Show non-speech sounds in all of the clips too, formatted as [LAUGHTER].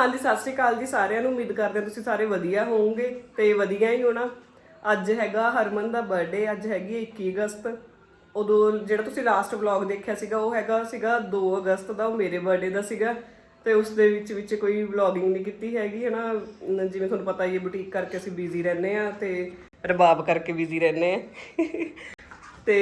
ਹਾਂਜੀ, ਸਤਿ ਸ਼੍ਰੀ ਅਕਾਲ ਜੀ ਸਾਰਿਆਂ ਨੂੰ। ਉਮੀਦ ਕਰਦੇ ਹਾਂ ਤੁਸੀਂ ਸਾਰੇ ਵਧੀਆ ਹੋਵੋਗੇ ਤੇ ਵਧੀਆ ਹੀ ਹੋਣਾ। ਅੱਜ ਹੈਗਾ ਹਰਮਨ ਦਾ ਬਰਥਡੇ ਅੱਜ ਹੈਗੀ ਹੈ 21 ਅਗਸਤ। ਉਦੋਂ ਜਿਹੜਾ ਤੁਸੀਂ ਲਾਸਟ ਵਲੌਗ ਦੇਖਿਆ ਸੀਗਾ, ਉਹ ਹੈਗਾ ਸੀਗਾ 2 ਅਗਸਤ ਦਾ, ਉਹ ਮੇਰੇ ਬਰਥਡੇ ਦਾ ਸੀਗਾ। ਤੇ ਉਸ ਦੇ ਵਿੱਚ ਵਿੱਚ ਕੋਈ ਵਲੌਗਿੰਗ ਨਹੀਂ ਕੀਤੀ ਹੈਗੀ ਹੈ ਨਾ, ਜਿਵੇਂ ਤੁਹਾਨੂੰ ਪਤਾ ਹੀ ਹੈ ਬੁਟੀਕ ਕਰਕੇ ਅਸੀਂ ਬਿਜ਼ੀ ਰਹਿੰਦੇ ਆ ਤੇ ਰਬਾਬ ਕਰਕੇ ਬਿਜ਼ੀ ਰਹਿੰਦੇ ਆ ਤੇ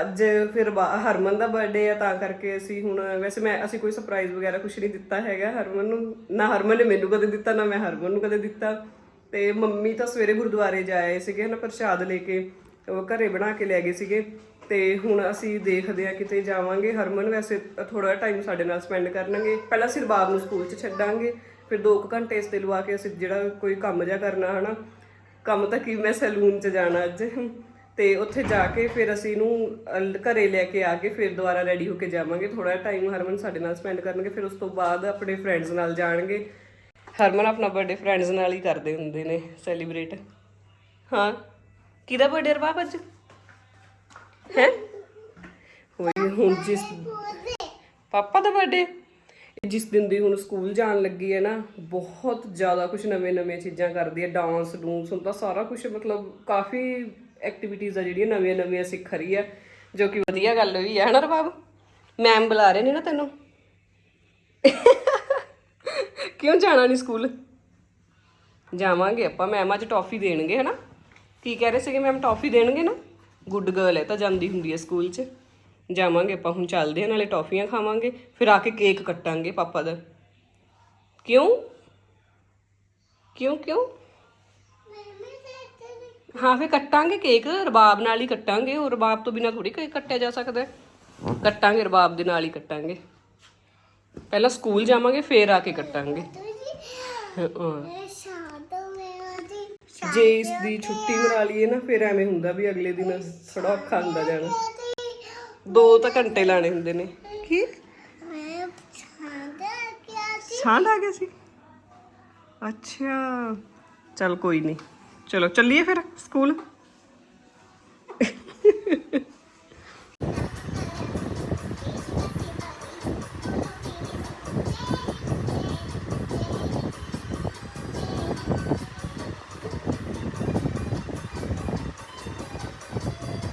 ਅੱਜ ਫਿਰ ਬਾ- ਹਰਮਨ ਦਾ ਬਰਥਡੇ ਆ, ਤਾਂ ਕਰਕੇ ਅਸੀਂ ਹੁਣ ਵੈਸੇ ਮੈਂ, ਅਸੀਂ ਕੋਈ ਸਰਪ੍ਰਾਈਜ਼ ਵਗੈਰਾ ਕੁਝ ਨਹੀਂ ਦਿੱਤਾ ਹੈਗਾ ਹਰਮਨ ਨੂੰ। ਨਾ ਹਰਮਨ ਨੇ ਮੈਨੂੰ ਕਦੇ ਦਿੱਤਾ, ਨਾ ਮੈਂ ਹਰਮਨ ਨੂੰ ਕਦੇ ਦਿੱਤਾ। ਤੇ ਮੰਮੀ ਤਾਂ ਸਵੇਰੇ ਗੁਰਦੁਆਰੇ ਜਾ ਆਏ ਸੀਗੇ ਨਾ ਪ੍ਰਸ਼ਾਦ ਲੈ ਕੇ, ਉਹ ਘਰੇ ਬਣਾ ਕੇ ਲੈ ਗਏ ਸੀਗੇ। ਤੇ ਹੁਣ ਅਸੀਂ ਦੇਖਦੇ ਆ ਕਿਤੇ ਜਾਵਾਂਗੇ। ਹਰਮਨ ਵੈਸੇ ਥੋੜਾ ਟਾਈਮ ਸਾਡੇ ਨਾਲ ਸਪੈਂਡ ਕਰਨਗੇ। ਪਹਿਲਾਂ ਅਸੀਂ ਰਬਾਬ ਨੂੰ ਸਕੂਲ 'ਚ ਛੱਡਾਂਗੇ, ਫਿਰ 2 ਘੰਟੇ ਇਸ ਤੇ ਲਵਾ ਕੇ ਅਸੀਂ ਜਿਹੜਾ ਕੋਈ ਕੰਮ ਜਿਹਾ ਕਰਨਾ ਹਨਾ। ਕੰਮ ਤਾਂ ਕੀ ਮੈਂ ਸੈਲੂਨ 'ਚ ਜਾਣਾ ਅੱਜ। ਤੇ ਉੱਥੇ ਜਾ ਕੇ ਫਿਰ ਅਸੀਂ ਇਹਨੂੰ ਘਰੇ ਲੈ ਕੇ ਆ ਕੇ ਫਿਰ ਦੁਬਾਰਾ ਰੈਡੀ ਹੋ ਕੇ ਜਾਵਾਂਗੇ। ਥੋੜਾ ਟਾਈਮ ਹਰਮਨ ਸਾਡੇ ਨਾਲ ਸਪੈਂਡ ਕਰਨਗੇ, ਫਿਰ ਉਸ ਤੋਂ ਬਾਅਦ ਆਪਣੇ ਫਰੈਂਡਸ ਨਾਲ ਜਾਣਗੇ। ਹਰਮਨ ਆਪਣਾ ਬਰਥਡੇ ਫਰੈਂਡਸ ਨਾਲ ਹੀ ਕਰਦੇ ਹੁੰਦੇ ਨੇ ਸੈਲੀਬ੍ਰੇਟ ਹਾਂ। ਕਿਹਦਾ ਬਰਥਡੇ ਰਬਾਬ ਅੱਜ? ਹੈ? ਹੋਈ ਹੁਣ ਜਿਸ ਪਾਪਾ ਦਾ ਬਰਥਡੇ ਜਿਸ ਦਿਨ ਦੀ ਹੁਣ ਸਕੂਲ ਜਾਣ ਲੱਗੀ ਹੈ ਨਾ, ਬਹੁਤ ਜ਼ਿਆਦਾ ਕੁਝ ਨਵੇਂ-ਨਵੇਂ ਚੀਜ਼ਾਂ ਕਰਦੀ ਹੈ ਡਾਂਸ ਡੂੰਸ ਹੁਣ ਤਾਂ ਸਾਰਾ ਕੁਝ ਮਤਲਬ ਕਾਫੀ ਐਕਟੀਵਿਟੀਜ਼ ਆ ਜਿਹੜੀਆਂ ਨਵੀਆਂ-ਨਵੀਆਂ ਸਿੱਖ ਰਹੀ ਹੈ ਜੋ ਕਿ ਵਧੀਆ ਗੱਲ ਵੀ ਹੈ ਹਨਾ ਰਬਾਬ? ਮੈਮ ਬੁਲਾ ਰਹੇ ਨੇ ਨਾ ਤੈਨੂੰ। ਕਿਉਂ ਜਾਣਾ ਨਹੀਂ ਸਕੂਲ ਜਾਵਾਂਗੇ ਆਪਾਂ ਮੈਮ ਅੱਜ ਟੌਫੀ ਦੇਣਗੇ ਹਨਾ ਕੀ ਕਹਿ ਰਹੇ ਸੀਗੇ ਮੈਮ ਟੌਫੀ ਦੇਣਗੇ ਨਾ? ਗੁੱਡ ਗਰਲ ਹੈ, ਤਾਂ ਜਾਂਦੀ ਹੁੰਦੀ ਹੈ ਸਕੂਲ 'ਚ। ਜਾਵਾਂਗੇ ਆਪਾਂ, ਹੁਣ ਚੱਲਦੇ ਹਾਂ ਨਾਲੇ ਟੌਫੀਆਂ ਖਾਵਾਂਗੇ, ਫਿਰ ਆ ਕੇ ਕੇਕ ਕੱਟਾਂਗੇ ਪਾਪਾ ਦਾ। ਕਿਉਂ? ਕਿਉਂ ਕਿਉਂ? ਹਾਂ ਫਿਰ ਕੱਟਾਂਗੇ ਕੇਕ ਰਬਾਬ ਨਾਲ ਹੀ ਕੱਟਾਂਗੇ। ਉਹ ਰਬਾਬ ਤੋਂ ਬਿਨਾ ਥੋੜੀ ਕੇਕ ਕੱਟਿਆ ਜਾ ਸਕਦਾ। ਕੱਟਾਂਗੇ ਰਬਾਬ ਦੇ ਨਾਲ ਹੀ ਕੱਟਾਂਗੇ। ਪਹਿਲਾਂ ਸਕੂਲ ਜਾਵਾਂਗੇ ਫੇਰ ਆ ਕੇ ਕੱਟਾਂਗੇ। ਜੇ ਇਸ ਦੀ ਛੁੱਟੀ ਮਨਾ ਲਈਏ ਨਾ ਫਿਰ ਐਵੇਂ ਹੁੰਦਾ ਵੀ ਅਗਲੇ ਦਿਨ ਥੋੜਾ ਔਖਾ ਹੁੰਦਾ ਜਾਣਾ। ਦੋ ਤਾਂ ਘੰਟੇ ਲਾਣੇ ਹੁੰਦੇ ਨੇ। ਕੀ? ਛਾਂਡ ਆ ਗਿਆ ਸੀ। ਅੱਛਾ। ਚਲ ਕੋਈ ਨਹੀਂ। ਚਲੋ ਚੱਲੀਏ ਫਿਰ ਸਕੂਲ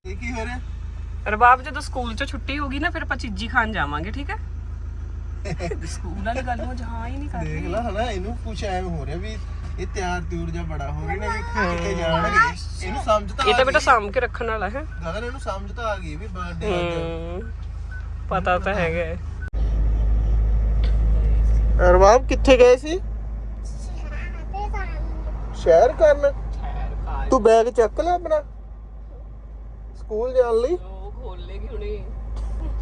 ਇਹ ਕੀ ਹੋ ਰਿਹਾ ਰਬਾਬ ਜਦੋਂ ਸਕੂਲ ਚੋਂ ਛੁੱਟੀ ਹੋਗੀ ਨਾ ਫਿਰ ਆਪਾਂ ਚੀਜੀ ਖਾਣ ਜਾਵਾਂਗੇ ਠੀਕ ਹੈ ਸਕੂਲ ਵਾਲੀ ਗੱਲ ਨੂੰ ਜਹਾਂ ਹੀ ਨਹੀਂ ਦੇਖ ਲੈ ਹਨਾ ਇਹਨੂੰ ਕੁਛ ਐ ਹੋ ਰਿਹਾ ਵੀ ਇਹ ਤਿਆਰ ਤਿਉਰ ਜਾਂ ਬੜਾ ਹੋ ਰਿਹਾ ਨੇ ਵੀ ਕਿਤੇ ਜਾਣਗੇ ਇਹਨੂੰ ਸਮਝ ਤਾਂ ਇਹ ਆ ਤਾਂ ਬੇਟਾ ਸਾਂਭ ਕੇ ਰੱਖਣ ਵਾਲਾ ਹੈ। ਗਈ ਗਗਨ ਇਹਨੂੰ ਸਮਝ ਤਾਂ ਆ ਗਈ ਵੀ ਬਰਥਡੇ ਅੱਜ। ਹਮ, ਪਤਾ ਤਾਂ ਹੈਗਾ। ਹੈ। ਅਰਬਾਬ ਕਿੱਥੇ ਗਏ ਸੀ? ਸ਼ਹਿਰ ਕਰਨ। ਤੂੰ ਬੈਗ ਚੱਕ ਲੈ ਆਪਣਾ। ਸਕੂਲ ਜਾਣ ਲਈ। ਉਹ ਖੋਲ ਲੇਗੀ ਹੁਣੇ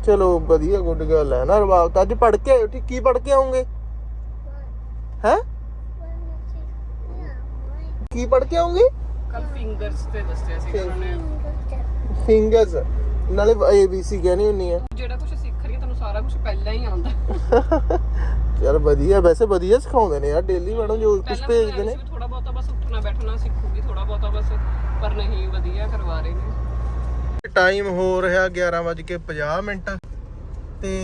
ਚਲੋ ਵਧੀਆ ਗੁੱਡ ਗੱਲ ਹੈ ਨਾ ਰਬਾਬ ਤਾਂ ਅੱਜ ਪੜ ਕੇ ਆਇਓ ਠੀਕ? ਕੀ ਪੜ ਕੇ ਆਉਂਗੇ? ਹੈ? ਕੀ ਪੜ ਕੇ ਆਉਂਗੇ ਕੱਲ ਫਿੰਗਰਸ ਤੇ ਦੱਸਿਆ ਸੀ ਉਹਨਾਂ ਨੇ। ਫਿੰਗਰਸ ਨਾਲੇ ਏ ਬੀ ਸੀ ਕਹਿਣੀ ਹੁੰਨੀ ਆ। ਜਿਹੜਾ ਕੁਝ ਸਿੱਖ ਰਹੀ ਹੈ ਤੁਹਾਨੂੰ ਸਾਰਾ ਕੁਝ ਪਹਿਲਾਂ ਹੀ ਆਉਂਦਾ। ਯਾਰ ਵਧੀਆ ਵੈਸੇ ਵਧੀਆ ਸਿਖਾਉਂਦੇ ਨੇ ਯਾਰ ਡੇਲੀ ਮੈਡਮ ਜੋ ਕੁਝ ਭੇਜਦੇ ਨੇ। ਥੋੜਾ ਬਹੁਤਾ ਬਸ ਉੱਠਣਾ ਬੈਠਣਾ ਸਿੱਖੂਗੀ ਥੋੜਾ ਬਹੁਤਾ ਬਸ ਪਰ ਨਹੀਂ ਵਧੀਆ ਕਰਵਾ ਰਹੇ ਨੇ। ਟਾਈਮ ਹੋ ਰਿਹਾ 11:50 ਮਿੰਟ। ਤੇ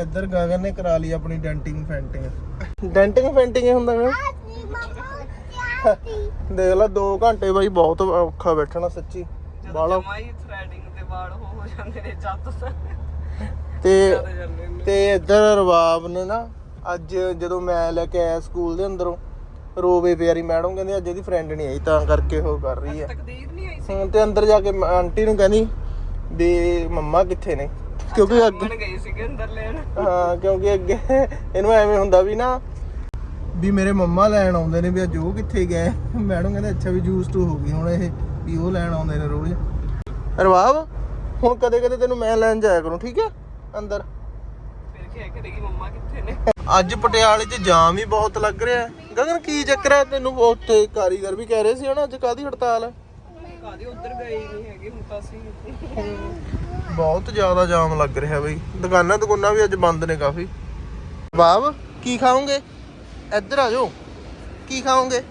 ਇੱਧਰ ਗਗਨ ਨੇ ਕਰਾ ਲਈ ਆਪਣੀ ਡੈਂਟਿੰਗ ਫੈਂਟਿੰਗ। ਡੈਂਟਿੰਗ ਫੈਂਟਿੰਗ ਹੁੰਦਾ ਨਾ। ਦੇਖ ਲੈ 2 ਘੰਟੇ ਬਾਈ ਬਹੁਤ ਔਖਾ ਬੈਠਣਾ ਸੱਚੀ। ਬਾਲਾ ਜਮਾ ਹੀ ਥ੍ਰੈਡਿੰਗ ਦੇ ਵਾਲ ਹੋ ਹੋ ਜਾਂਦੇ ਨੇ ਜੱਤ ਤੇ। ਇੱਧਰ ਰਬਾਬ ਨੇ ਨਾ ਅੱਜ ਜਦੋਂ ਮੈਂ ਲੈ ਕੇ ਆਇਆ ਸਕੂਲ ਦੇ ਅੰਦਰੋਂ ਰੋਵੇ ਪਿਆਰੀ ਮੈਡਮ ਕਹਿੰਦੇ ਅੱਜ ਇਹਦੀ ਫਰੈਂਡ ਨਹੀਂ ਆਈ ਤਾਂ ਕਰਕੇ ਉਹ ਕਰ ਰਹੀ ਹੈ। ਤਕਦੀਰ ਨਹੀਂ ਆਈ ਹੁਣ ਤੇ ਅੰਦਰ ਜਾ ਕੇ ਆਂਟੀ ਨੂੰ ਕਹਿੰਦੀ ਵੀ ਮੰਮਾ ਕਿੱਥੇ ਨੇ? ਕਿਉਂਕਿ ਅੱਗੇ ਗਏ ਸੀਗੇ ਅੰਦਰ ਲੈਣ। ਹਾਂ ਕਿਉਂਕਿ ਅੱਗੇ ਇਹਨੂੰ ਐਵੇਂ ਹੁੰਦਾ ਵੀ ਨਾ ਵੀ ਮੇਰੇ ਮੰਮਾ ਲੈਣ ਆਉਂਦੇ ਨੇ ਵੀ ਅੱਜ ਉਹ ਕਿੱਥੇ ਗਏ? ਮੈਡਮ ਕਹਿੰਦੇ ਅੱਛਾ ਵੀ ਜੂਸ ਟੂ ਹੋ ਗਈ ਹੁਣ ਇਹ ਵੀ ਉਹ ਲੈਣ ਆਉਂਦੇ ਨੇ ਰੋਜ਼। ਰਵਾਬ ਹੁਣ ਕਦੇ ਕਦੇ ਤੈਨੂੰ ਮੈਂ ਲੈਣ ਜਾਇਆ ਕਰੂੰ ਠੀਕ ਹੈ? ਅੰਦਰ। ਫਿਰ ਕਿਹਾ ਕਰੇਗੀ ਮੰਮਾ ਕਿੱਥੇ ਨੇ? ਅੱਜ ਪਟਿਆਲੇ 'ਚ ਜਾਮ ਹੀ ਬਹੁਤ ਲੱਗ ਰਿਹਾ। ਗਗਨ ਕੀ ਚੱਕਰ ਹੈ? ਤੈਨੂੰ ਉੱਥੇ ਕਾਰੀਗਰ ਵੀ ਕਹਿ ਰਹੇ ਸੀ ਹਨਾ ਅੱਜ ਕਾਦੀ ਹੜਤਾਲ ਹੈ? ਕਾਦੇ ਉੱਧਰ ਗਏ ਨਹੀਂ ਹੈਗੇ ਹੁਣ ਤਾਂ ਅਸੀਂ। ਬਹੁਤ ਜ਼ਿਆਦਾ ਜਾਮ ਲੱਗ ਰਿਹਾ ਬਈ। ਦੁਕਾਨਾਂ ਦੁਕਾਨਾਂ ਵੀ ਅੱਜ ਬੰਦ ਨੇ ਕਾਫੀ। ਬਾਬ ਕੀ ਖਾਓਗੇ? ਇੱਧਰ ਆ ਜਾਓ। ਕੀ ਖਾਓਗੇ?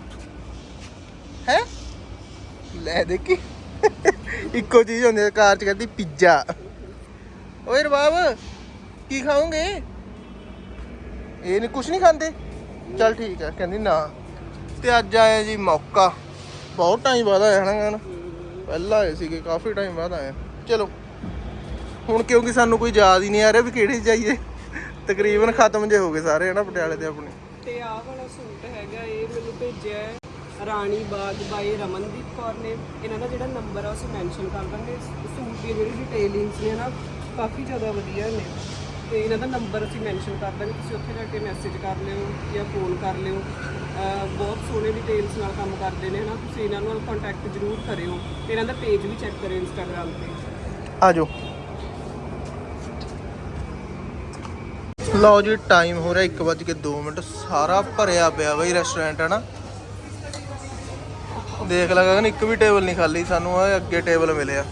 ਹੈ? ਲੈ ਦੇਖੀ। ਇੱਕੋ ਚੀਜ਼ ਹੁੰਦੀ ਹੈ ਕਾਰ ਚ ਕਹਿੰਦੀ ਪੀਜ਼ਾ। ਓਏ ਰਬਾਬ, ਕੀ ਖਾਓਗੇ? ਇਹ ਨਹੀਂ ਕੁਛ ਨਹੀਂ ਖਾਂਦੇ? ਚੱਲ ਠੀਕ ਹੈ ਕਹਿੰਦੀ ਨਾ। ਤੇ ਅੱਜ ਆਇਆ ਜੀ ਮੌਕਾ। ਬਹੁਤ ਟਾਈਮ ਬਾਅਦ ਆਇਆ ਹਨਾ ਪਹਿਲਾਂ ਆਏ ਸੀਗੇ, ਕਾਫੀ ਟਾਈਮ ਬਾਅਦ ਆਏ ਚਲੋ। ਹੁਣ ਕਿਉਂਕਿ ਸਾਨੂੰ ਕੋਈ ਯਾਦ ਹੀ ਨਹੀਂ ਆ ਰਿਹਾ ਵੀ ਕਿਹੜੇ ਜਾਈਏ। ਤਕਰੀਬਨ ਖਤਮ ਜੇ ਹੋ ਗਏ ਸਾਰੇ ਹਨਾ, ਪਟਿਆਲੇ ਦੇ ਆਪਣੇ। ਆਹ ਵਾਲਾ ਸੂਟ ਹੈਗਾ, ਇਹ ਮੈਨੂੰ ਭੇਜਿਆ ਹੈ ਰਾਣੀ ਬਾਗ ਬਾਈ ਰਮਨਦੀਪ ਕੌਰ ਨੇ। ਇਹਨਾਂ ਦਾ ਜਿਹੜਾ ਨੰਬਰ ਆ ਉਹ ਅਸੀਂ ਮੈਂਸ਼ਨ ਕਰ ਦਾਂਗੇ। ਸੂਟ ਦੀ ਜਿਹੜੀ ਡਿਟੇਲਿੰਗਸ ਨੇ ਨਾ, ਕਾਫੀ ਜ਼ਿਆਦਾ ਵਧੀਆ ਨੇ। ਤੇ ਇਹਨਾਂ ਦਾ ਨੰਬਰ ਅਸੀਂ ਮੈਂਸ਼ਨ ਕਰ ਦਾਂਗੇ, ਤੁਸੀਂ ਉੱਥੇ ਜਾ ਕੇ ਮੈਸੇਜ ਕਰ ਲਿਓ ਜਾਂ ਫੋਨ ਕਰ ਲਿਓ। ਬਹੁਤ ਸੋਹਣੇ ਡਿਟੇਲਸ ਨਾਲ ਕੰਮ ਕਰਦੇ ਨੇ ਨਾ ਤੁਸੀਂ ਇਹਨਾਂ ਨਾਲ ਕੰਟੈਕਟ ਜ਼ਰੂਰ ਕਰਿਓ। ਤੇ ਇਹਨਾਂ ਦਾ ਪੇਜ ਵੀ ਚੈੱਕ ਕਰਿਓ ਇੰਸਟਾਗ੍ਰam ਤੇ। ਆ ਲਓ ਜੀ ਟਾਈਮ ਹੋ ਰਿਹਾ 1:02 ਮਿੰਟ। ਸਾਰਾ ਭਰਿਆ ਪਿਆ ਬਈ ਰੈਸਟੋਰੈਂਟ ਹੈ ਨਾ ਦੇਖ ਲਾ ਗਗਨ ਇੱਕ ਵੀ ਟੇਬਲ ਨਹੀਂ ਖਾਲੀ ਸਾਨੂੰ ਆ ਅੱਗੇ ਟੇਬਲ ਮਿਲਿਆ।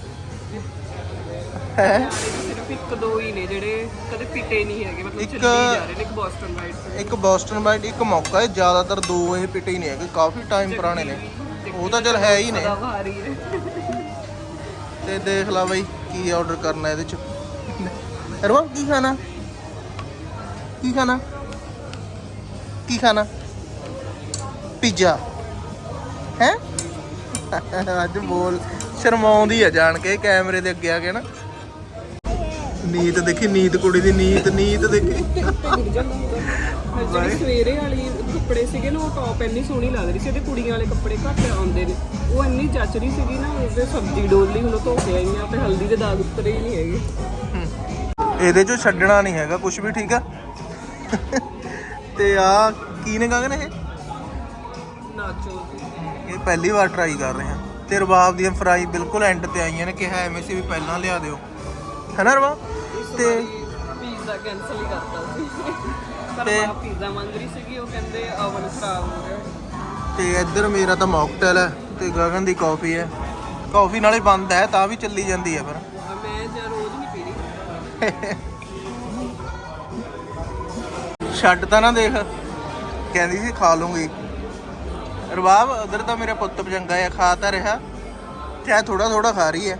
ਹੈ? ਸਿਰਫ ਇੱਕ ਦੋ ਹੀ ਨੇ ਜਿਹੜੇ ਕਦੇ ਪਿੱਟੇ ਨਹੀਂ ਹੈਗੇ ਮਤਲਬ ਚੱਲੀ ਜਾ ਰਹੇ ਨੇ ਇੱਕ ਬੋਸਟਨ ਰਾਈਟ ਇੱਕ ਬੋਸਟਨ ਬਾਈਟ ਇੱਕ ਮੌਕਾ ਹੈ ਜ਼ਿਆਦਾਤਰ ਦੋ ਇਹ ਪਿੱਟੇ ਹੀ ਨਹੀਂ ਹੈਗੇ ਕਾਫੀ ਟਾਈਮ ਪੁਰਾਣੇ ਨੇ। ਉਹ ਤਾਂ ਚਲ ਹੈ ਹੀ ਨੇ। ਤੇ ਦੇਖ ਲਾ ਬਈ ਕੀ ਆਰਡਰ ਕਰਨਾ ਇਹਦੇ ਚ। ਅਰਵਾ ਕੀ ਖਾਣਾ? ਕੀ ਖਾਣਾ? ਕੀ ਖਾਣਾ? ਪੀਜ਼ਾ। ਹੈ? ਅੱਜ ਬੋਲ ਸ਼ਰਮਾਉਂਦੀ ਆ ਜਾਣ ਕੇ ਕੈਮਰੇ ਦੇ ਅੱਗੇ ਆ ਕੇ ਨਾ। ਨੀਤ ਦੇਖੀ ਨੀਤ ਕੁੜੀ ਦੀ ਨੀਤ ਨੀਤ ਦੇਖੀ। ਜਿਹੜੀ ਸਵੇਰੇ ਵਾਲੀ ਕੱਪੜੇ ਸੀਗੇ ਨਾ ਉਹ ਟੌਪ ਇੰਨੀ ਸੋਹਣੀ ਲੱਗ ਰਹੀ ਸੀ ਇਹਦੇ ਕੁੜੀਆਂ ਵਾਲੇ ਕੱਪੜੇ ਘੱਟ ਆਉਂਦੇ ਨੇ। ਉਹ ਇੰਨੀ ਜੱਚ ਰਹੀ ਸੀਗੀ ਨਾ ਉਹਦੇ ਸਬਜ਼ੀ ਡੋਲੀ ਹੁਣ ਧੋ ਕੇ ਆਈਆਂ ਤੇ ਹਲਦੀ ਦੇ ਦਾਗ ਉੱਤਰੇ ਹੀ ਨਹੀਂ ਹੈਗੇ। ਇਹਦੇ ਚੋਂ ਛੱਡਣਾ ਨਹੀਂ ਹੈਗਾ ਕੁਝ ਵੀ ਠੀਕ ਆ? ਤੇ ਆ ਕੀ ਨੇ ਗਗਨ ਇਹ? ਨਾਚੋ। ਇਹ ਪਹਿਲੀ ਵਾਰ ਟਰਾਈ ਕਰ ਰਹੇ ਹਾਂ। ਤੇ ਰਬਾਬ ਦੀਆਂ ਫਰਾਈ ਬਿਲਕੁਲ ਐਂਡ ਤੇ ਆਈਆਂ ਨੇ ਕਿਹਾ ਐਵੇਂ ਸੀ ਵੀ ਪਹਿਲਾਂ ਲਿਆ ਦਿਓ। ਹੈਨਾ ਰਬਾਬ ਤੇ ਪੀਜ਼ਾ ਕੈਨਸਲ ਹੀ ਕਰਤਾ ਸੀ। ਪਰ ਮਾਂ ਪੀਜ਼ਾ ਮੰਗ ਰਹੀ ਸੀਗੀ ਉਹ ਕਹਿੰਦੇ ਓਵਨ ਖਰਾਬ ਹੋ ਗਿਆ। ਤੇ ਇੱਧਰ ਮੇਰਾ ਤਾਂ ਮੌਕਟੇਲ ਹੈ ਤੇ ਗਗਨ ਦੀ ਕਾਫੀ ਹੈ। ਕਾਫੀ ਨਾਲੇ ਬੰਦ ਹੈ ਤਾਂ ਵੀ ਚੱਲੀ ਜਾਂਦੀ ਹੈ ਪਰ ਮੈਂ ਰੋਜ਼ ਨਹੀਂ ਪੀ ਰਹੀ। [LAUGHS] ਛੱਡ ਤਾਂ ਨਾ ਦੇਖ। ਕਹਿੰਦੀ ਸੀ ਖਾ ਲੂੰਗੀ। ਰਬਾਬ, ਉਧਰ ਤਾਂ ਮੇਰਾ ਪੁੱਤ ਪਜੰਗਾ ਆ ਖਾ ਤਾਂ ਰਿਹਾ। ਤੇ ਆ ਥੋੜਾ ਥੋੜਾ ਖਾ ਰਹੀ ਹੈ।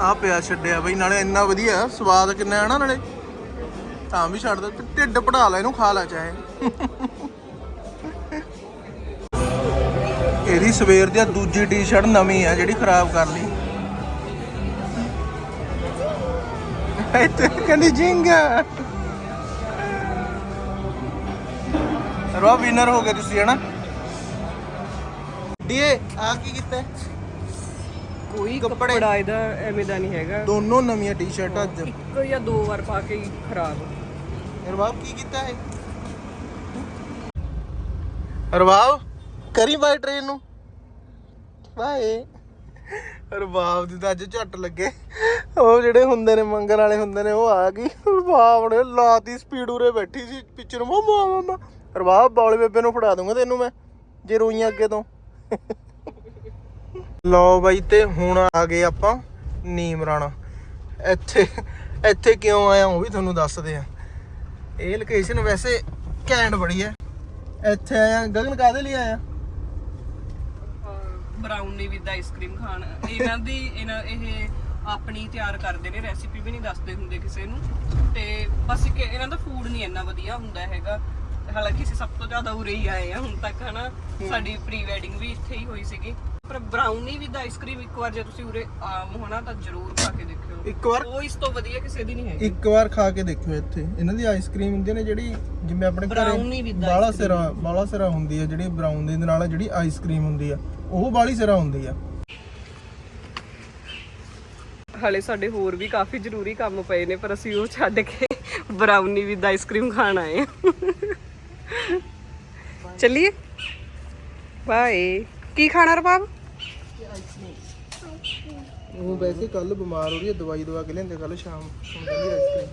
ਆ ਪਿਆ ਛੱਡਿਆ ਬਈ, ਨਾਲੇ ਇੰਨਾ ਵਧੀਆ ਸਵਾਦ ਕਿੰਨਾ ਹੈ ਨਾ ਨਾਲੇ। ਤਾਂ ਵੀ ਛੱਡ ਦੇ ਢਿੱਡ ਪੜਾ ਲੈ, ਇਹਨੂੰ ਖਾ ਲੈ ਚਾਹੇ। ਇਹਦੀ ਸਵੇਰ ਦੀ ਆਹ ਦੂਜੀ ਟੀ-ਸ਼ਰਟ ਨਵੀਂ ਆ, ਜਿਹੜੀ ਖਰਾਬ ਕਰ ਲਈ। ਇੱਥੇ ਕਹਿੰਦੀ ਜਿੰਗਾ। ਰੋ ਵਿਨਰ ਹੋ ਗਏ ਤੁਸੀਂ ਹਨਾ? ਡੀਏ ਆ ਕੀ ਕੀਤਾ? ਕੋਈ ਕੱਪੜੇ- ਕੱਪੜਾ ਇਹਦਾ ਐਵੇਂ ਦਾ ਨਹੀਂ ਹੈਗਾ। ਦੋਨੋਂ ਨਵੀਆਂ ਟੀ-ਸ਼ਰਟਾਂ ਅੱਜ। ਇੱਕ ਜਾਂ ਦੋ ਵਾਰ ਪਾ ਕੇ ਹੀ ਖਰਾਬ। ਰਵਾਬ ਕੀ ਕੀਤਾ ਹੈ ਰਵਾਬ ਕਰੀ ਬਾਈ ਟ੍ਰੇਨ ਨੂੰ। ਬਾਏ। ਰਵਾਬ ਦੀ ਤਾਂ ਅੱਜ ਝੱਟ ਲੱਗੇ। ਉਹ ਜਿਹੜੇ ਹੁੰਦੇ ਨੇ, ਮੰਗਣ ਵਾਲੇ ਹੁੰਦੇ ਨੇ, ਉਹ ਆ ਗਈ। ਰਵਾਬ ਨੇ ਲਾਤੀ ਸਪੀਡ ਉਰੇ ਬੈਠੀ ਸੀ, ਪਿੱਛੇ ਨੂੰ, ਮਮਾ ਮਮਾ। ਰਵਾਬ ਬੌਲੇ ਬੇਬੇ ਨੂੰ ਫੜਾ ਦੂੰਗਾ ਤੈਨੂੰ ਮੈਂ, ਜੇ ਰੋਈਆਂ ਅੱਗੇ ਤੋਂ। ਲਓ ਬਾਈ, ਤੇ ਹੁਣ ਆ ਗਏ ਆਪਾਂ ਨੀਮ ਰਾਣਾ। ਇੱਥੇ ਇੱਥੇ ਕਿਉਂ ਆਇਆ, ਉਹ ਵੀ ਤੁਹਾਨੂੰ ਦੱਸਦੇ ਆ। ਇਹ ਲੋਕੇਸ਼ਨ ਵੈਸੇ ਘੈਂਟ ਬੜੀ ਹੈ। ਇੱਥੇ ਆਇਆ, ਗਗਨ ਕਾਦੇ ਲਈ ਆਇਆ? ਬਰਾਊਨੀ ਵਿਦ ਆਈਸਕ੍ਰੀਮ ਖਾਣ। ਇਹਨਾਂ ਦੀ ਇਹਨਾਂ ਇਹ ਆਪਣੀ ਤਿਆਰ ਕਰਦੇ ਨੇ ਰੈਸਿਪੀ ਵੀ ਨਹੀਂ ਦੱਸਦੇ ਹੁੰਦੇ ਕਿਸੇ ਨੂੰ। ਤੇ ਬਸ ਇੱਕ ਇਹਨਾਂ ਦਾ ਫੂਡ ਨਹੀਂ ਇੰਨਾ ਵਧੀਆ ਹੁੰਦਾ ਹੈਗਾ। ਹਾਲਾਂਕਿ ਅਸੀਂ ਸਭ ਤੋਂ ਜ਼ਿਆਦਾ ਉਰੇ ਹੀ ਆਏ ਆ ਹੁਣ ਤੱਕ ਹਨਾ। ਸਾਡੀ ਪ੍ਰੀ ਵੈਡਿੰਗ ਵੀ ਇੱਥੇ ਹੀ ਹੋਈ ਸੀਗੀ। ਪਰ ਬਰਾਊਨੀ ਵਿਦ ਆਈਸਕ੍ਰੀਮ ਇੱਕ ਵਾਰ ਜੇ ਤੁਸੀਂ ਉਰੇ ਆਮ ਹੋਣਾ ਤਾਂ ਜ਼ਰੂਰ ਖਾ ਕੇ ਦੇਖਿਓ। ਇੱਕ ਵਾਰ ਉਹ ਇਸ ਤੋਂ ਵਧੀਆ ਕਿਸੇ ਦੀ ਨਹੀਂ ਹੈਗੀ। ਇੱਕ ਵਾਰ ਖਾ ਕੇ ਦੇਖਿਓ ਇੱਥੇ। ਇਹਨਾਂ ਦੀ ਆਈਸਕ੍ਰੀਮ ਹੁੰਦੀ ਨੇ ਜਿਹੜੀ ਜਿਵੇਂ ਆਪਣੇ ਘਰੇ ਬਾਲਾ ਸਿਰਾ ਬਾਲਾ ਸਿਰਾ ਹੁੰਦੀ ਹੈ ਜਿਹੜੀ ਬਰਾਊਨ ਦੇ ਨਾਲ ਜਿਹੜੀ ਆਈਸਕ੍ਰੀਮ ਹੁੰਦੀ ਆ। ਉਹ ਬਾਲੀ ਸਿਰਾ ਹੁੰਦੀ ਆ। ਹਲੇ ਸਾਡੇ ਹੋਰ ਵੀ ਕਾਫੀ ਜ਼ਰੂਰੀ ਕੰਮ ਪਏ ਨੇ ਪਰ ਅਸੀਂ ਉਹ ਛੱਡ ਕੇ ਬਰਾਊਨੀ ਵਿਦ ਆਈਸਕ੍ਰੀਮ ਖਾਣ ਆਏ ਹਾਂ ਚੱਲੀਏ? ਬਾਏ। ਕੀ ਖਾਣਾ ਰਬਾਬ ਉਹ ਵੈਸੇ ਕੱਲ ਬਿਮਾਰ ਹੋ ਰਹੀ ਹੈ ਦਵਾਈ ਦਵਾ ਕੇ ਲਿਆਂਦੇ ਕੱਲ ਸ਼ਾਮ ਹੁਣ ਕਹਿੰਦੀ ਆਈਸਕ੍ਰੀਮ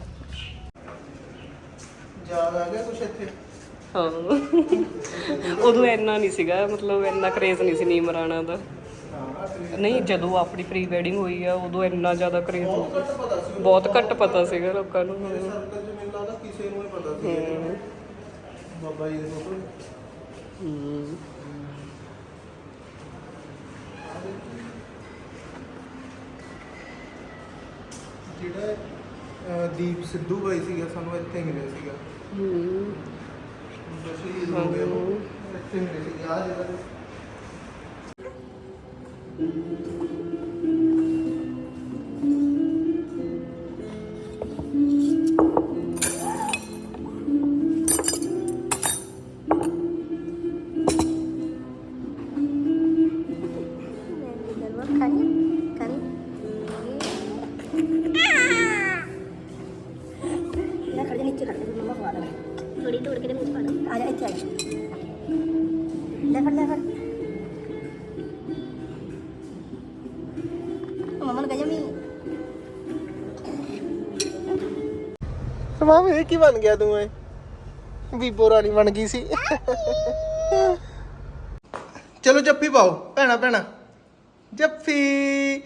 ਯਾਦ ਆ ਗਿਆ ਕੁਛ ਇੱਥੇ? ਹਾਂ। ਉਦੋਂ ਇੰਨਾ ਨਹੀਂ ਸੀਗਾ ਮਤਲਬ ਇੰਨਾ ਕਰੇਜ਼ ਨਹੀਂ ਸੀ ਨੀਮਰਾਣਾ ਦਾ। ਨਹੀਂ ਜਦੋਂ ਆਪਣੀ ਪ੍ਰੀ ਵੈਡਿੰਗ ਹੋਈ ਆ ਉਦੋਂ ਇੰਨਾ ਜ਼ਿਆਦਾ ਕਰੇਜ਼ ਬਹੁਤ ਘੱਟ ਪਤਾ ਸੀਗਾ ਲੋਕਾਂ ਨੂੰ। ਸਰਕਲ ਚ ਮੈਨੂੰ ਲੱਗਦਾ ਕਿਸੇ ਨੂੰ ਹੀ ਪਤਾ ਸੀ। ਬਾਬਾ ਜੀ ਦੇ ਫੋਟੋ। ਜਿਹੜਾ ਦੀਪ ਸਿੱਧੂ ਬਾਈ ਸੀਗਾ ਸਾਨੂੰ ਇੱਥੇ ਮਿਲਿਆ ਸੀਗਾ। ਹੂੰ। ਸ਼ਹੀਦ ਹੋ ਗਏ ਉਹ ਇੱਥੇ ਮਿਲੇ ਸੀ ਆ ਜਾ ਇੱਥੇ ਆ ਜਾ। ਲੈ ਫੜ ਲੈ ਫੜ। ਉਹ ਮੰਮਾ ਮਾਮ, ਇਹ ਕੀ ਬਣ ਗਿਆ ਤੂੰ ਐ? ਬੀਬੋ ਰਾਣੀ ਬਣ ਗਈ ਸੀ। ਚਲੋ ਜੱਫੀ ਪਾਓ, ਭੈਣਾ ਭੈਣਾ। ਜੱਫੀ,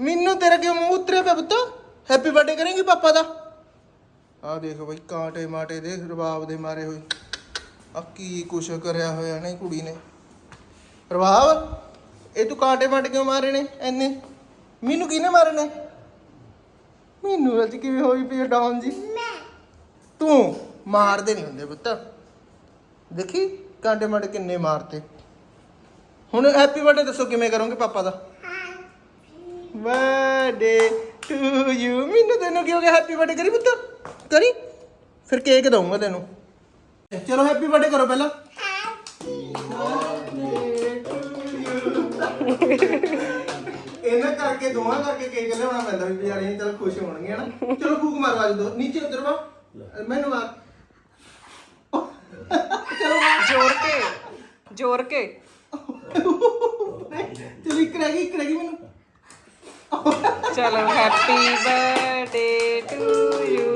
ਮੈਨੂੰ ਤੇਰਾ ਕਿਉਂ ਮੂੰਹ ਉਤਰਿਆ ਪਿਆ ਪੁੱਤ? ਹੈਪੀ ਬਰਥਡੇ ਕਰੇਂਗੀ ਪਾਪਾ ਦਾ। ਆ ਦੇਖ ਬਈ ਕਾਂਟੇ ਮਾਟੇ ਦੇ ਰਬਾਬ ਦੇ ਮਾਰੇ ਹੋਏ। ਆ ਕੀ ਕੁਛ ਕਰਿਆ ਹੋਇਆ ਨੇ ਕੁੜੀ ਨੇ? ਰਬਾਬ ਇਹ ਤੂੰ ਕਾਂਟੇ ਮਾਟੇ ਕਿਉਂ ਮਾਰੇ ਨੇ ਐਨੇ? ਮੈਨੂੰ ਕਿਹਨੇ ਮਾਰੇ ਨੇ? ਮੈਨੂੰ ਅੱਜ ਕਿਵੇਂ ਹੋਈ ਪਈ ਡਾਊਨ ਜੀ? ਤੂੰ ਮਾਰਦੇ ਨਹੀਂ ਹੁੰਦੇ ਪੁੱਤ। ਦੇਖੀ ਕਾਂਟੇ ਮਾਟੇ ਕਿੰਨੇ ਮਾਰਤੇ। ਹੁਣ ਹੈਪੀ ਬਰਥਡੇ ਦੱਸੋ ਕਿਵੇਂ ਕਰੋਗੇ ਪਾਪਾ ਦਾ? ਬਰਥਡੇ ਟੂ ਯੂ ਮੈਨੂੰ ਤੈਨੂੰ ਕੀ ਹੋ ਗਿਆ ਹੈਪੀ ਬਰਥਡੇ ਕਰੀ ਪੁੱਤ? ਕਰੀ? ਫਿਰ ਕੇਕ ਦਊਂਗਾ ਤੈਨੂੰ। ਚਲੋ ਹੈਪੀ ਬਰਥਡੇ ਕਰੋ ਪਹਿਲਾਂ। ਇਹਨਾਂ ਕਰਕੇ ਦੋਵਾਂ ਕਰਕੇ ਕੇਕ ਲਿਆਉਣਾ ਪੈਂਦਾ ਵੀ ਵਿਚਾਰੇ ਚਲ ਖੁਸ਼ ਹੋਣਗੇ ਹਨਾ? ਚਲੋ ਫੂਕ ਮਾਰੋ ਅੱਜ ਦੋ। ਨੀਚੇ ਉਧਰ ਵਾ ਮੈਨੂੰ ਮਾਰ ਚਲੋ ਜੋਰ ਕੇ ਜੋਰ ਕੇ। ਚਲ ਇੱਕ ਰਹਿ ਗਈ ਇੱਕ ਰਹਿ ਗਈ ਮੈਨੂੰ। ਚਲੋ happy birthday to you.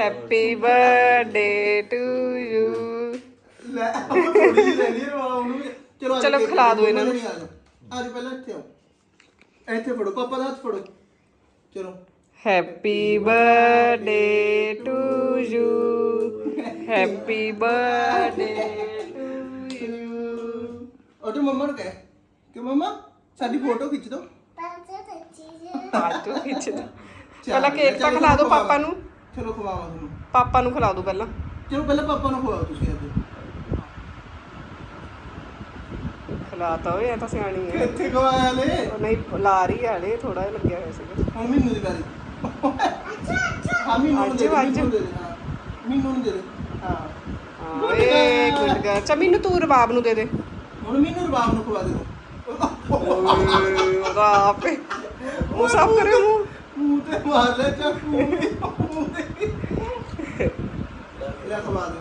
Happy birthday to you ਲੈ ਉਹ ਥੋੜੀ ਜਿਹੀ ਰਹਿ ਗਈ ਹੈ ਵਾਲਾ ਉਹਨੂੰ ਵੀ- ਚਲੋ ਚਲੋ ਕੇਕ ਖਿਲਾ ਦਿਓ ਇਹਨਾਂ ਨੂੰ। ਆ ਜਾਓ ਆ ਜਾਓ ਪਹਿਲਾਂ ਇੱਥੇ ਆਓ। ਇੱਥੇ ਫੜੋ ਪਾਪਾ ਦਾ ਹੱਥ ਫੜੋ। ਚਲੋ। Happy birthday to you happy birthday to you ਉਹ ਤੇ ਮੰਮਾ ਨੂੰ ਕਹਿ। ਕਿ ਮੰਮਾ? ਸਾਡੀ ਫੋਟੋ ਖਿੱਚ ਦਿਓ ਆਜੋ ਖਿੱਚ ਦੋ। ਚੱਲ, ਪਹਿਲਾਂ ਕੇਕ ਤਾਂ ਖਿਲਾ ਦਿਓ। ਪਾਪਾ ਨੂੰ। ਚਲੋ ਖਵਾਵਾਂ ਤੁਹਾਨੂੰ। ਪਾਪਾ ਨੂੰ ਖਿਲਾ ਦਿਓ ਪਹਿਲਾਂ। ਚਲੋ ਪਹਿਲਾਂ ਪਾਪਾ ਨੂੰ ਖਵਾਓ ਤੁਸੀਂ ਅੱਜ ਖਿਲਾਤਾ ਓਏ ਤਾਂ ਸਿਆਣੀ ਹੈ। ਕਿੱਥੇ ਖਵਾਇਆ ਲੈ ਉਹ ਨਹੀਂ ਲਾ ਰਹੀ ਹੈ ਹਲੇ ਥੋੜਾ ਜਿਹਾ ਲੱਗਿਆ ਹੋਇਆ ਸੀਗਾ। ਹੁਣ ਮੈਨੂੰ ਦੀ ਵਾਰੀ ਹਾਂ ਮੈਨੂੰ ਨੂੰ ਦੇ ਦੇ, ਅੱਜ- ਮੈਨੂੰ ਦੇ ਦੇ ਹਾਂ। ਮੈਨੂੰ ਨੂੰ ਦੇ ਦੇ। ਹਾਂ। ਹਾਂ ਏ ਗੁੱਡ ਗਰਲ ਚਾ ਮੈਨੂੰ ਤੂੰ ਰਬਾਬ ਨੂੰ ਦੇ ਦੇ। ਹੁਣ ਮੈਨੂੰ ਰਬਾਬ ਨੂੰ ਖਵਾ ਦੇ ਦੋ ਓਏ, ਉਹਦਾ ਆਪੇ ਉਹ ਸਾਫ਼ ਕਰੇ ਮੂੰਹ। ਮੂੰਹ ਤੇ ਮਾਰ ਲੈ ਚਾਕੂ। ਲੈ ਖਵਾ ਦੇ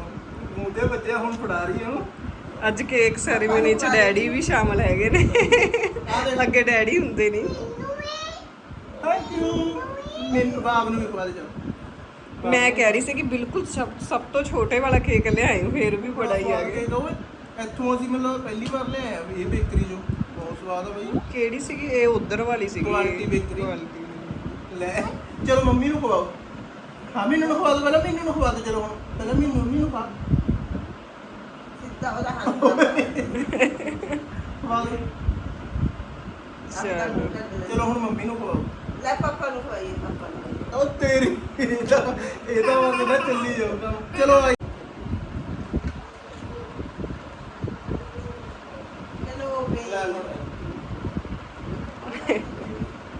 ਮੂੰਹ ਤੇ ਬੱਚਿਆ ਹੁਣ ਫੜਾ ਰਹੀ ਹੈ ਅੱਜ ਕੇਕ ਸੈਰੀਮਨੀ ਚ ਡੈਡੀ ਵੀ ਸ਼ਾਮਲ ਹੈਗੇ ਨੇ। ਅੱਗੇ ਡੈਡੀ ਹੁੰਦੇ ਨਹੀਂ ਥੈਂਕ ਯੂ ਮੈਨੂੰ ਰਬਾਬ ਨੂੰ ਵੀ ਖਵਾ ਦੇ ਚਲੋ। ਮੈਂ ਕਹਿ ਰਹੀ ਸੀ ਕਿ ਬਿਲਕੁਲ ਸਭ ਸਭ ਤੋਂ ਛੋਟੇ ਵਾਲਾ ਕੇਕ ਲਿਆਏ ਹੋ, ਫੇਰ ਵੀ ਬੜਾ ਹੀ ਆ ਗਿਆ ਇੱਥੋਂ ਅਸੀਂ ਮਤਲਬ ਪਹਿਲੀ ਵਾਰ ਲਿਆਏ ਆ ਵੀ ਇਹ ਬੇਕਰੀ ਜੋ ਬਹੁਤ ਸਵਾਦ ਆ ਬਈ। ਕਿਹੜੀ ਸੀਗੀ? ਇਹ ਉਧਰ ਵਾਲੀ ਸੀਗੀ। Bakery। Quality। ਲੈ ਚਲੋ ਮੰਮੀ ਨੂੰ ਖਵਾਓ। ਹਾਂ ਮੈਨੂੰ ਨੂੰ ਖਵਾ ਦੋ ਪਹਿਲਾਂ ਮੈਨੂੰ ਨੂੰ ਖਵਾ ਦੋ ਚਲੋ ਹੁਣ। ਪਹਿਲਾਂ ਮੈਨੂੰ ਮੰਮੀ ਨੂੰ ਖਵਾ ਸਿੱਧਾ ਉਹਦਾ ਹੱਥ ਖਵਾ ਦੋ। ਚਲੋ। ਚਲੋ ਹੁਣ ਮੰਮੀ ਨੂੰ ਖਵਾਓ। ਲੈ ਪਾਪਾ ਨੂੰ ਖਵਾਈਏ ਪਾਪਾ ਨੂੰ ਉਹ ਤੇਰੀ ਇਹ ਤਾਂ ਇਹ ਤਾਂ ਉਹ ਕਹਿੰਦਾ ਚੱਲੀ ਜਾਓ ਕੰਮ। ਚਲੋ ਆਈ। ਚਲੋ ਲੈ ਬਈ ਲਓ।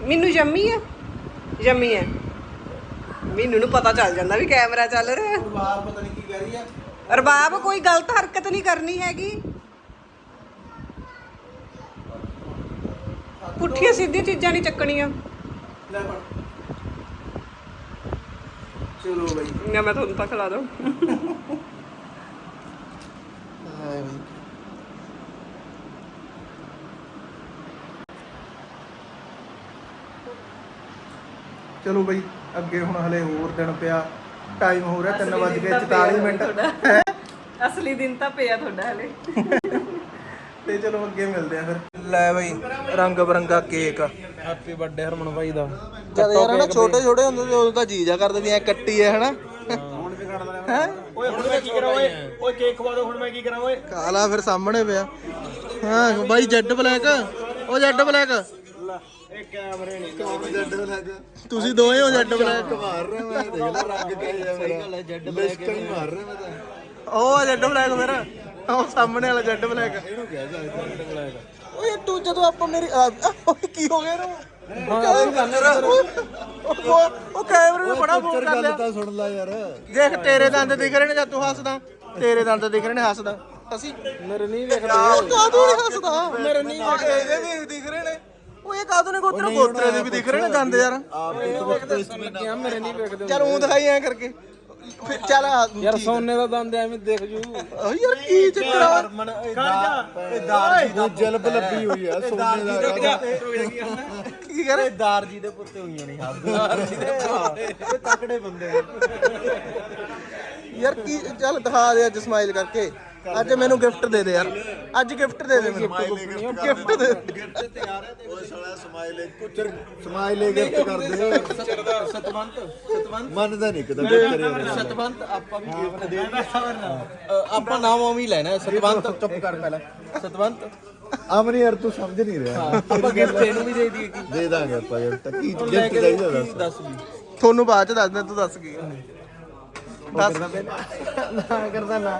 ਮੈਨੂੰ ਜੰਮੀ ਆ? ਜੰਮੀ ਆ। ਮੈਨੂੰ ਨੂੰ ਪਤਾ ਚੱਲ ਜਾਂਦਾ ਵੀ ਕੈਮਰਾ ਚੱਲ ਰਿਹਾ। ਬਾਹਰ ਪਤਾ ਨਹੀਂ ਕੀ ਕਹਿ ਰਹੀ ਆ। ਰਬਾਬ ਕੋਈ ਗਲਤ ਹਰਕਤ ਨਹੀਂ ਕਰਨੀ ਹੈਗੀ। ਪੁੱਠੀਆਂ ਸਿੱਧੀਆਂ ਚੀਜ਼ਾਂ ਨਹੀਂ ਚੱਕਣੀਆਂ। ਲੈ ਫੜ। ਚਲੋ ਬਈ। ਨਾ ਮੈਂ ਤੁਹਾਨੂੰ ਤਾਂ ਖਿਲਾ ਦਵਾਂ ਹਾਏ ਬਈ। ਚਲੋ ਬਈ ਅੱਗੇ ਹੁਣ ਹਲੇ ਹੋਰ ਦਿਨ ਪਿਆ ਟਾਈਮ ਹੋ ਰਿਹਾ 3:44 ਮਿੰਟ। [LAUGHS] ਅਸਲੀ ਦਿਨ ਤਾਂ ਪਿਆ ਤੁਹਾਡਾ ਹਲੇ। ਤੇ ਚਲੋ ਅੱਗੇ ਮਿਲਦੇ ਆ ਫਿਰ। ਲੈ ਬਈ ਰੰਗ ਬਰੰਗਾ ਕੇਕ। ਹੈਪੀ ਬਰਥਡੇ ਹਰਮਨ ਭਾਈ ਦਾ। ਜਦ ਯਾਰ ਨਾ ਛੋਟੇ ਛੋਟੇ ਹੁੰਦੇ ਤੇ ਉਦੋਂ ਤਾਂ ਜੀਜਾ ਕਰਦੇ ਵੀ ਐ ਕੱਟੀ ਐ ਹਨਾ। ਹੈ। ਓਏ ਹੁਣ ਮੈਂ ਕੀ ਕਰਾਂ ਓਏ? ਓਏ ਕੇਕ ਖਵਾ ਦੋ ਹੁਣ ਮੈਂ ਕੀ ਕਰਾਂ ਓਏ? ਕਾਲਾ ਫਿਰ ਸਾਹਮਣੇ ਪਿਆ। ਹਾਂ ਬਾਈ ਜੈਡ ਬਲੈਕ। ਉਹ ਜੈਡ ਬਲੈਕ। ਇਹ ਕੈਮਰੇ ਨਹੀਂ ਜੱਡ ਬਲੈਕ ਤੁਸੀਂ ਦੋਵੇਂ ਹੋ ਜੱਟ ਬਲੈਕ ਮਾਰ ਰਿਹਾ ਮੈਂ ਦੇਖ ਲੈ ਰੰਗ ਕਿਹੋ ਜਿਹਾ ਮੇਰਾ। ਜੱਡ ਬਲੈਕ ਹੀ ਮਾਰ ਰਿਹਾ ਮੈਂ ਤਾਂ। ਉਹ ਆ ਜੱਟ ਬਲੈਕ ਫਿਰ। ਉਹ ਸਾਹਮਣੇ ਵਾਲਾ ਜੱਟ ਬਲੈਕ ਇਹਨੂੰ ਕਹਿ ਸਕਦਾ ਜੱਡ ਬਲੈਕ ਓਏ ਤੂੰ ਜਦੋਂ ਆਪਾਂ ਮੇਰੀ ਕੀ ਹੋ ਗਿਆ ਇਹਨੂੰ? ਉਹ ਕੈਮਰੇ ਨੂੰ ਬੜਾ ਫੋਨ ਕਰ ਲਿਆ। ਤਾਂ ਸੁਣ ਲੈ ਯਾਰ। ਦੇਖ ਤੇਰੇ ਦੰਦ ਦਿਖ ਰਹੇ ਨੇ ਜਦ ਤੂੰ ਹੱਸਦਾ? ਤੇਰੇ ਦੰਦ ਦਿਖ ਰਹੇ ਨੇ ਹੱਸਦਾ। ਅਸੀਂ ਮੇਰੇ ਨਹੀਂ ਉਹ ਕਾਹਤੋਂ ਨਹੀਂ ਹੱਸਦਾ? ਮੇਰੇ ਨਹੀਂ ਇਹਦੇ ਵੀ ਦਿਖ ਰਹੇ ਨੇ। ਉਹ ਇਹ ਕਾਹਤੋਂ ਨੇ ਗੋਤਰੇ? ਗੋਤਰੇ ਦੇ ਵੀ ਦਿਖ ਰਹੇ ਨੇ ਦੰਦ ਯਾਰ। ਆਪ ਇੱਕ ਵਕਤ ਇਸ ਵਿੱਚ ਵੇਖਦੇ ਮੇਰੇ ਨਹੀਂ ਵੇਖਦੇ ਚੱਲ ਉਹ ਦਿਖਾਈ ਐ ਕਰਕੇ। ਫਿਰ ਚੱਲ ਆ- ਯਾਰ ਸੋਨੇ ਦਾ ਦੰਦ ਐਵੇਂ ਦੇਖ ਜੂ। ਓ ਯਾਰ ਕੀ ਚੱਕਰ ਆ? ਇਹ ਦਾਰ ਜੀ ਦੀ ਜਲਬ ਲੱਭੀ ਹੋਈ ਆ ਸੋਨੇ ਦਾ ਕੀ ਕਰ? ਦਾਰ ਜੀ ਦੇ ਪੁੱਤੇ ਹੋਈਆਂ ਨੇ ਦਾਰ ਜੀ ਦੇ ਇਹ ਤਕੜੇ ਬੰਦੇ ਆ। ਯਾਰ ਕੀ ਚੱਲ ਦਿਖਾ ਦੇ ਅੱਜ ਸਮਾਈਲ ਕਰਕੇ। ਅੱਜ ਮੈਨੂੰ ਗਿਫਟ ਦੇ ਦੇ ਯਾਰ। ਅੱਜ ਗਿਫਟ ਦੇ ਦੇ ਮੈਨੂੰ। ਗਿਫਟ ਦੇ ਉਹ ਸਾਲਾ ਸਮਾਈਲ ਕੁਚਰ ਸਮਾਈਲ ਗਿਫਟ ਕਰਦੇ ਸਤਵੰਤ ਸਤਵੰਤ ਮੰਨਦਾ ਨਹੀਂ ਕਦਾ ਗਿਫਟ ਕਰਿਆ ਸਤਵੰਤ ਆਪਾਂ ਵੀ ਗਿਫਟ ਦੇ ਆਪਾਂ ਨਾਮ ਉਵੇਂ ਹੀ ਲੈਣਾ ਸਤਵੰਤ। ਚੁੱਪ ਕਰ ਪਹਿਲਾਂ। ਸਤਵੰਤ। ਅਮਰੀ ਯਾਰ ਤੂੰ ਸਮਝ ਨਹੀਂ ਰਿਹਾ। ਆਪਾਂ ਗਿਫਟ ਇਹਨੂੰ ਵੀ ਦੇ ਦਈਏ ਦੇ ਦਾਂਗੇ ਆਪਾਂ ਯਾਰ ਤਾਂ ਕੀ ਗਿਫਟ ਚਾਹੀਦਾ ਦੱਸ। ਤੁਹਾਨੂੰ ਬਾਅਦ ਚ ਦੱਸਦਾ ਤੂੰ ਦੱਸ ਕੀ? ਦੱਸ। ਨਾ ਕਰਦਾ ਨਾ।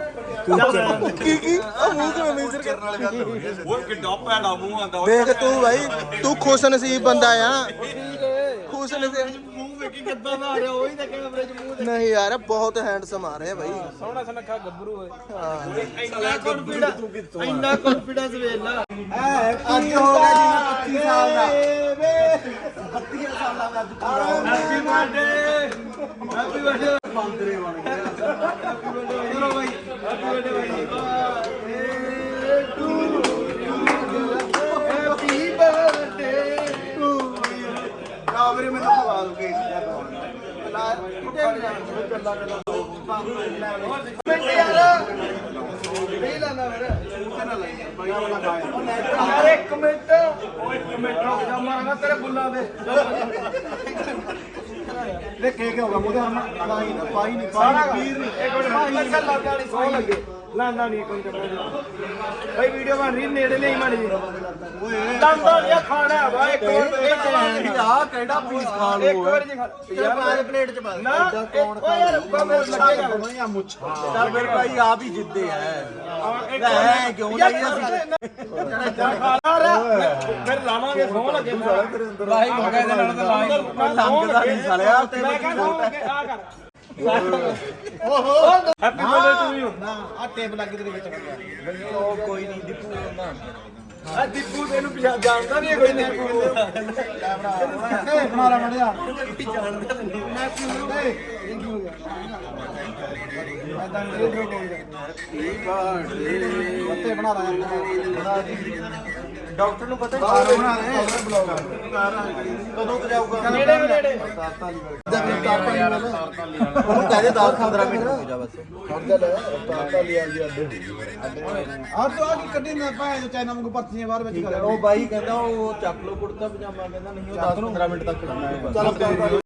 ਕੀ ਕੀ? ਆ ਮੂੰਹ ਕਿਵੇਂ ਮੇਜਰ ਕਰਨ ਵਾਲੀ ਗੱਲ ਹੋ। ਰਹੀ ਉਹ ਕਿੱਡਾ ਭੈੜਾ ਮੂੰਹ ਆਂਦਾ ਦੇਖ ਤੂੰ ਭਾਈ ਤੂੰ ਖੁਸ਼ ਨਸੀਬ ਬੰਦਾ ਆ। ਖੁਸ਼ ਨਸੀਬ ਮੂੰਹ ਵੇਖੀ ਕਿੱਦਾਂ ਦਾ ਆ ਰਿਹਾ ਉਹੀ ਤਾਂ ਕੈਮਰੇ 'ਚ ਮੂੰਹ ਨਹੀਂ ਯਾਰ ਬਹੁਤ ਹੈਂਡਸਮ ਆ ਰਿਹਾ ਭਾਈ ਸੋਹਣਾ ਸੁਨੱਖਾ ਗੱਭਰੂ ਹੋਏ ਹਾਂ। ਇੰਨਾ ਕੰਫੀਡੈਂਸ ਇੰਨਾ ਕੰਫੀਡੈਂਸ ਵੇਖ ਲਾ। ਅੱਜ ਹੋ ਗਿਆ ਜੀ 25 ਸਾਲ ਦਾ। ਹੈਪੀ ਬਰਥਡੇ ਹੈਪੀ ਬਰਥਡੇ ਬਾਂਦਰੇ ਬਣ ਗਏ ਚਲੋ ਭਾਈ ਹੈਪੀ ਬਰਥਡੇ ਭਾਈ ਯਾਰ ਇੱਕ ਮਿੰਟ ਓਏ ਇੱਕ ਮਿੰਟ ਰੁਕ ਜਾ ਮਾਰਾਂਗਾ ਤੇਰੇ ਬੁੱਲਾਂ ਦੇ। ਦੇ ਕੇ ਕੇ ਹੋਗਾ ਮੁਝੇ ਹਮ ਪਾਈ ਨਾ ਪਾਈ ਨਹੀਂ। ਸਾਰਾ ਵੀਰ ਨਹੀਂ ਇੱਕ ਮਿੰਟ ਲੱਗਾ ਲੱਗਾ ਨਹੀਂ ਸੌ ਲੱਗੇ ਲਾਂਦਾ ਨਹੀਂ ਕੋਈ ਚੱਕਰ ਭਾਈ ਵੀਡੀਓ ਬਣ ਰਹੀ ਨੇੜੇ ਲਈ ਮਾੜੀ ਜੀ ਲਾਂਦਾ ਨਹੀਂ ਖਾਣਾ ਵਾ ਇੱਕ ਵਾਰ ਇੱਕ ਵਾਰ ਆ ਕਿਹੜਾ ਪੀਸ ਖਾ ਇੱਕ ਵਾਰ ਜੀ ਖਾ ਯਾਰ ਬਾਅਦ ਪਲੇਟ ਚ ਪਾ ਨਾ ਓਏ ਯਾਰ ਮੇਰੇ ਲੱਗੇਗਾ ਬਣਿਆ ਮੁੱਛ ਚੱਲ ਫਿਰ ਭਾਈ ਆਪ ਹੀ ਜਿੱਦੇ ਇੱਕ ਲੈ ਕਿਉਂ ਲਈ ਅਸੀਂ ਲਾ ਫਿਰ ਲਾਵਾਂਗੇ ਸੌ ਲੱਗੇ ਲਾਈ ਹੋ ਗਿਆ ਇਹਦੇ ਨਾਲ ਤਾਂ ਲਾਈ। ਲੰਘਦਾ ਨਹੀਂ ਸਾਲਿਆ ਤੇ ਮੈਂ ਕਹਿੰਦਾ ਲੱਗੇ ਆ ਕਰ। ਓਹੋ ਹੈਪੀ ਬਰਥਡੇ ਟੂ ਯੂ ਨਾ ਆ ਟੇਪ ਲੱਗ ਤੇਰੇ ਵਿੱਚ ਉਹ ਕੋਈ ਨਹੀਂ ਦੀਪੂ ਨਾ ਆ ਦੀਪੂ ਤੈਨੂੰ ਪਿਆ ਜਾਣਦਾ ਨਹੀਂ ਕੋਈ ਨਹੀਂ ਏ ਬਣਾ ਲਾ ਮੜਿਆ। ਪੱਤੇ ਬਣਾ ਲਾ। ਡਾਕਟਰ ਨੂੰ ਪਤਾ ਬਣਾ ਦੇ। ਕਦੋਂ ਤੇ ਜਾਊਗਾ? ਨੇੜੇ? ਨੇੜੇ ਉਹਨੂੰ ਕਹਦੇ 10 15 ਮਿੰਟ। ਰੁਕ ਜਾ ਬਸ। ਹੈ ਆ ਜੀ ਅੱਡੇ ਆ ਤੋ ਆ ਕੀ ਕੱਢੀ ਨਾ ਪਾਏ ਚਾਈਨਾ ਵਾਂਗੂ ਪਰਚੀਆਂ ਬਾਹਰ ਵਿੱਚ ਕਰ। ਉਹ ਬਾਈ ਕਹਿੰਦਾ ਉਹ ਚੱਕ ਲੋ ਕੁੜਤਾ ਪਜਾਮਾ। ਕਹਿੰਦਾ ਨਹੀਂ ਉਹ 10 15 ਮਿੰਟ ਤੱਕ ਚੱਲ